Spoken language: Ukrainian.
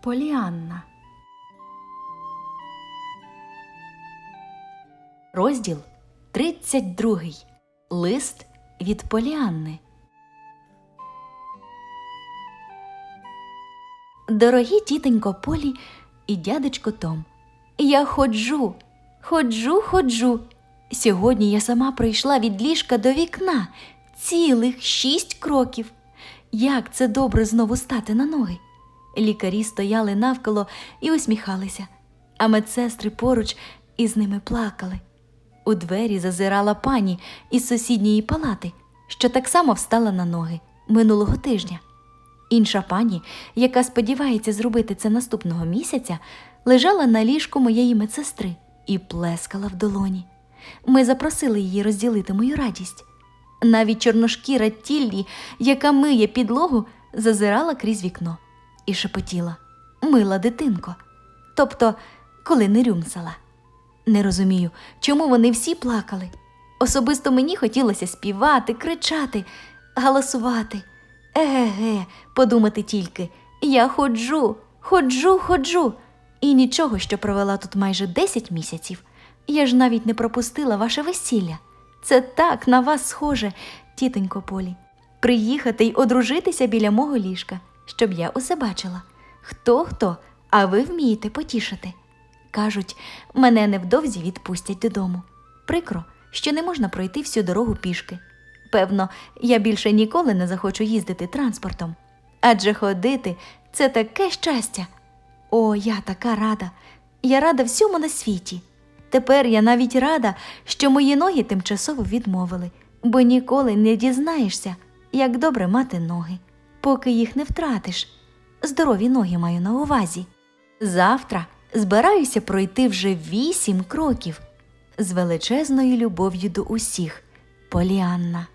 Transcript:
Поліанна. Розділ 32. Лист від Поліанни. Дорогі тітенько Полі і дядечко Том. Я ходжу, ходжу, ходжу. Сьогодні я сама прийшла від ліжка до вікна цілих шість кроків. Як це добре знову стати на ноги. Лікарі стояли навколо і усміхалися, а медсестри поруч із ними плакали. У двері зазирала пані із сусідньої палати, що так само встала на ноги минулого тижня. Інша пані, яка сподівається зробити це наступного місяця, лежала на ліжку моєї медсестри і плескала в долоні. Ми запросили її розділити мою радість. Навіть чорношкіра Тіллі, яка миє підлогу, зазирала крізь вікно і шепотіла Мила дитинко. Тобто, коли не рюмсала. Не розумію, чому вони всі плакали. Особисто мені хотілося співати, кричати, галасувати. Еге-ге, подумати тільки, я ходжу, ходжу, ходжу. І нічого, що провела тут майже 10 місяців. Я ж навіть не пропустила ваше весілля. Це так на вас схоже, тітонько Полі. Приїхати й одружитися біля мого ліжка, щоб я усе бачила. Хто хто, а ви вмієте потішити. Кажуть, мене невдовзі відпустять додому. Прикро, що не можна пройти всю дорогу пішки. Певно, я більше ніколи не захочу їздити транспортом. Адже ходити це таке щастя. О, я така рада. Я рада всьому на світі. Тепер я навіть рада, що мої ноги тимчасово відмовили, бо ніколи не дізнаєшся, як добре мати ноги, поки їх не втратиш. Здорові ноги маю на увазі. Завтра збираюся пройти вже вісім кроків з величезною любов'ю до усіх, Поліанна.